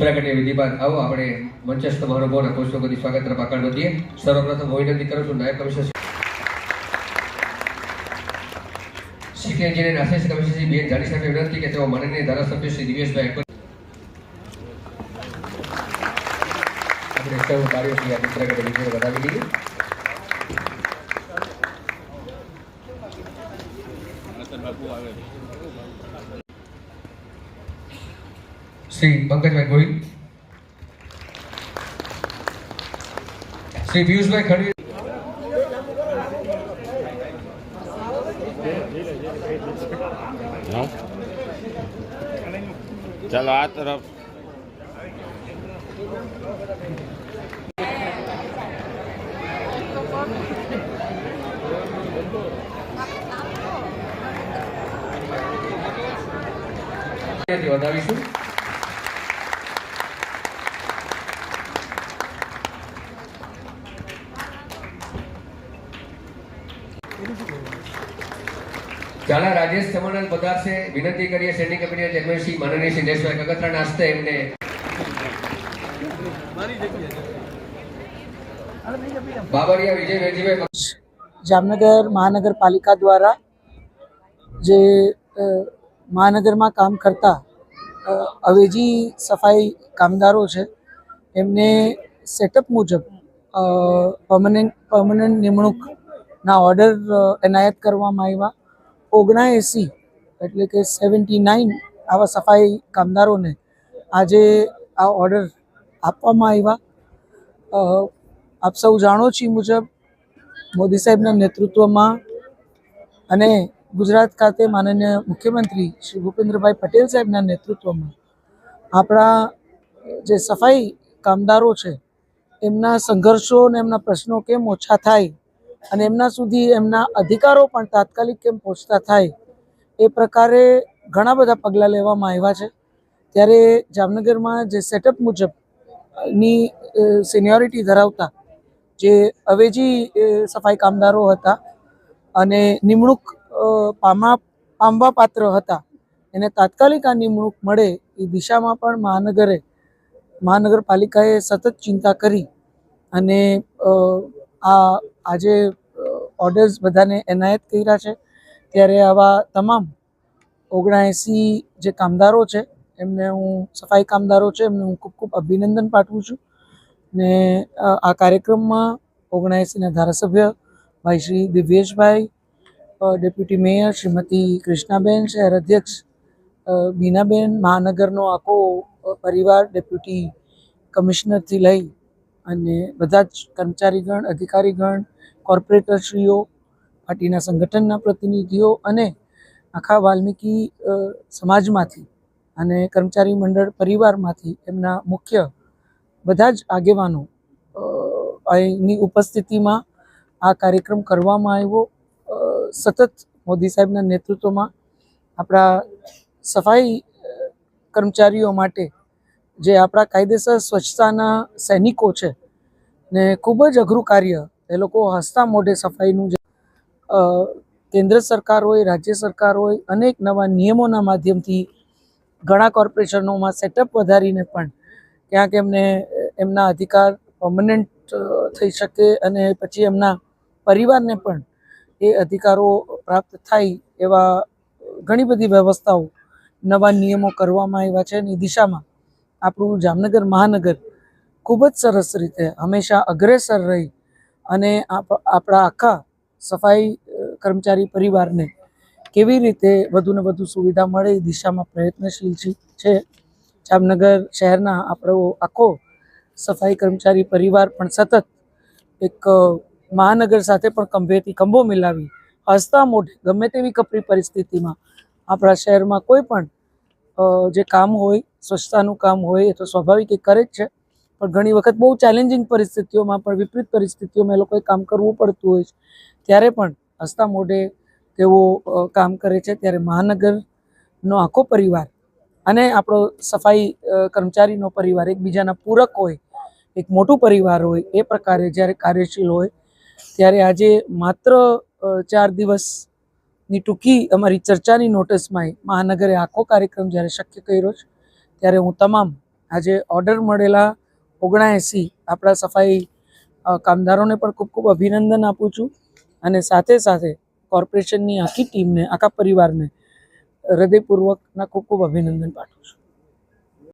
પ્રાગટ્ય વિધિ બાદ આવો. આપણે મંચસ્થ મહાનુભાવોના પુષ્પગતિ સ્વાગત તરફ આગળ વધીએ સર્વપ્રથમ હું વિનંતી કરું છું નાયબ commissioner city engineer Ashish commissioner Shri Ben Jani સાહેબને વિનંતી કે તેઓ માનનીય ધારાસભ્ય શ્રી દિવ્યેશભાઈ એકબર આપણે સૌ કાર્યોથી આ પ્રગટે વિધિ વધાવી દઈએ શ્રી પંકજભાઈ ગોહિલ શ્રી પિયુષભાઈ ખડવી હા? ચાલો આ તરફ ત્યાંથી વધાવીશું ચાલા રાજેશ ચમણાલ પધારશે. વિનંતી કરીએ સ્ટેન્ડિંગ કમિટીના ચેરમેન શ્રી માનનીય શ્રી દેશભાઈ કગતરાના હસ્તે એમને. બાબરિયા વિજય વેજીભાઈ જામનગર મહાનગરપાલિકા દ્વારા જે મહાનગરમાં કામ કરતા અવેજી સફાઈ કામદારો છે એમને સેટઅપ મુજબ પરમનન્ટ પરમનન્ટ નિમણૂકના ઓર્ડર એનાયત કરવામાં આવ્યા. ઓગણાએંસી એટલે કે સેવન્ટી નાઇન આવા સફાઈ કામદારોને આજે આ ઓર્ડર આપવામાં આવ્યા. આપ સૌ જાણો છો મુજબ મોદી સાહેબના નેતૃત્વમાં અને ગુજરાત ખાતે માનનીય મુખ્યમંત્રી શ્રી ભૂપેન્દ્રભાઈ પટેલ સાહેબના નેતૃત્વમાં આપણા જે સફાઈ કામદારો છે, એમના સંઘર્ષો અને એમના પ્રશ્નો કેમ ઓછા થાય અને એમના સુધી એમના અધિકારો પણ તાત્કાલિક કેમ પહોંચતા થાય, એ પ્રકારે ઘણા બધા પગલાં લેવામાં આવ્યા છે. ત્યારે જામનગરમાં જે સેટઅપ મુજબની સિનિયોરિટી ધરાવતા જે અવેજી સફાઈ કામદારો હતા અને નિમણૂક પામા, પામવા પાત્ર હતા, એને તાત્કાલિક આ નિમણૂક મળે એ દિશામાં પણ મહાનગરે, મહાનગરપાલિકાએ સતત ચિંતા કરી અને આ આજે ઓર્ડર્સ બધાને એનાયત કર્યા છે. ત્યારે આવા તમામ ઓગણએંસી જે કામદારો છે, એમને હું, સફાઈ કામદારો છે, એમને હું ખૂબ ખૂબ અભિનંદન પાઠવું છું. ને આ કાર્યક્રમમાં ઓગણએંસીના ધારાસભ્ય ભાઈ શ્રી દિવ્યેશભાઈ ડેપ્યુટી મેયર શ્રીમતી કૃષ્ણાબેન શહેર અધ્યક્ષ બીનાબેન, મહાનગરનો આખો પરિવાર ડેપ્યુટી કમિશનરથી લઈ અને બધા જ કર્મચારીગણ, અધિકારીગણ, કોર્પોરેટરશ્રીઓ, પાર્ટીના સંગઠનના પ્રતિનિધિઓ અને આખા વાલ્મીકી સમાજમાંથી અને કર્મચારી મંડળ પરિવારમાંથી એમના મુખ્ય બધા જ આગેવાનો અહીંની ઉપસ્થિતિમાં આ કાર્યક્રમ કરવામાં આવ્યો. સતત મોદી સાહેબના નેતૃત્વમાં આપણા સફાઈ કર્મચારીઓ માટે જે આપણા કાયદેસર સ્વચ્છતાના સૈનિકો છે, ને ખૂબ જ અઘરું કાર્ય એ લોકો હસતા મોઢે સફાઈનું જે કેન્દ્ર સરકાર હોય, રાજ્ય સરકાર હોય, અનેક નવા નિયમોના માધ્યમથી ઘણા કોર્પોરેશનોમાં સેટઅપ વધારીને પણ ક્યાંક એમને, એમના અધિકાર પર્મનન્ટ થઈ શકે અને પછી એમના પરિવારને પણ એ અધિકારો પ્રાપ્ત થાય એવા ઘણી બધી વ્યવસ્થાઓ નવા નિયમો કરવામાં આવ્યા છે અને દિશામાં આપણું જામનગર, મહાનગર ખૂબ જ સરસ રીતે હંમેશા અગ્રેસર રહી અને આપ- આપણા આખા સફાઈ કર્મચારી પરિવારને કેવી રીતે વધુને વધુ સુવિધા મળે એ દિશામાં પ્રયત્નશીલ છે- જામનગર શહેરના આપણો આખો સફાઈ કર્મચારી પરિવાર પણ સતત એક મહાનગર સાથે પણ ખંભેથી ખંભો મિલાવી હસતા મોઢે ગમે તેવી કપરી પરિસ્થિતિમાં આપણા શહેરમાં કોઈ પણ જે કામ હોય, સ્વચ્છતાનું કામ હોય એ તો સ્વાભાવિક એ કરે જ છે. પણ ઘણી વખત બહુ ચેલેન્જિંગ પરિસ્થિતિઓમાં પણ વિપરીત પરિસ્થિતિઓમાં એ લોકોએ કામ કરવું પડતું હોય છે. ત્યારે પણ હસતા મોઢે તેઓ કામ કરે છે. ત્યારે મહાનગરનો આખો પરિવાર અને આપણો સફાઈ કર્મચારીનો પરિવાર, એકબીજાના પૂરક હોય, એક મોટું પરિવાર હોય, એ પ્રકારે જ્યારે કાર્યશીલ હોય, ત્યારે આજે માત્ર ચાર ચાર દિવસની ટૂંકી અમારી ચર્ચાની નોટિસમાં મહાનગરે આખો કાર્યક્રમ જ્યારે શક્ય કર્યો છે, ત્યારે હું તમામ આજે ઓર્ડર મળેલા ઓગણાએંસી આપણા સફાઈ કામદારોને પણ ખૂબ ખૂબ અભિનંદન આપું છું અને સાથે સાથે કોર્પોરેશનની આખી ટીમને, આખા પરિવારને હૃદયપૂર્વકના ખૂબ ખૂબ અભિનંદન પાઠવું છું.